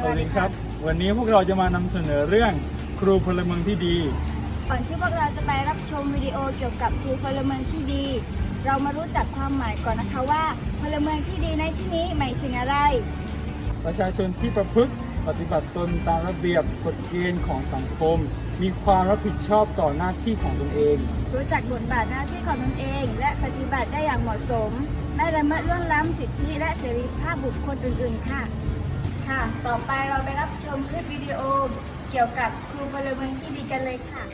สวัสดีครับ วันนี้พวกเราจะมานำเสนอเรื่องครูพลเมืองที่ดี ก่อนที่พวกเราจะไปรับชมวิดีโอเกี่ยวกับครูพลเมืองที่ดี เรามารู้จักความหมายก่อนนะคะว่า พลเมืองที่ดีในที่นี้หมายถึงอะไร ประชาชนที่ประพฤติปฏิบัติตนตามระเบียบกฎเกณฑ์ของสังคม มีความรับผิดชอบต่อหน้าที่ของตนเอง รู้จักบทบาทหน้าที่ของตนเอง และปฏิบัติได้อย่างเหมาะสม ไม่ละเมิดล่วงล้ำสิทธิและเสรีภาพบุคคลอื่นๆ ค่ะ ค่ะ ต่อไปเราไปรับชมคลิปวิดีโอ เกี่ยวกับครูพลเมืองที่ดีกันเลยค่ะ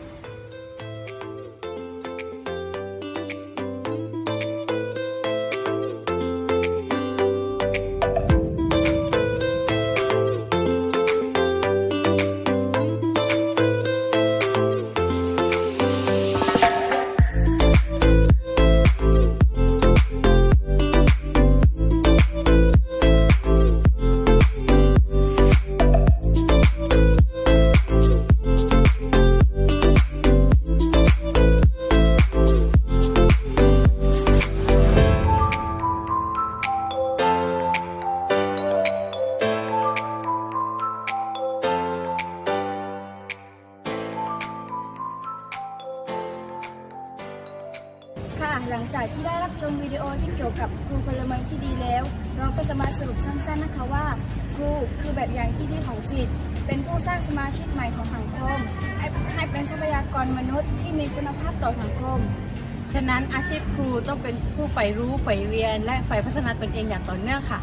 ค่ะ หลังจากที่ได้รับชมวิดีโอที่เกี่ยวกับครูพลเมืองที่ดีแล้ว เราก็จะมาสรุปสั้นๆนะคะว่า ครูคือแบบอย่างที่ดีของสิทธิ์เป็นผู้สร้างสมาชิกใหม่ของสังคมให้ให้เป็นทรัพยากรมนุษย์ที่มีคุณภาพต่อสังคม ฉะนั้นอาชีพครูต้องเป็นผู้ใฝ่รู้ใฝ่เรียน และใฝ่พัฒนาตนเองอย่างต่อเนื่องค่ะ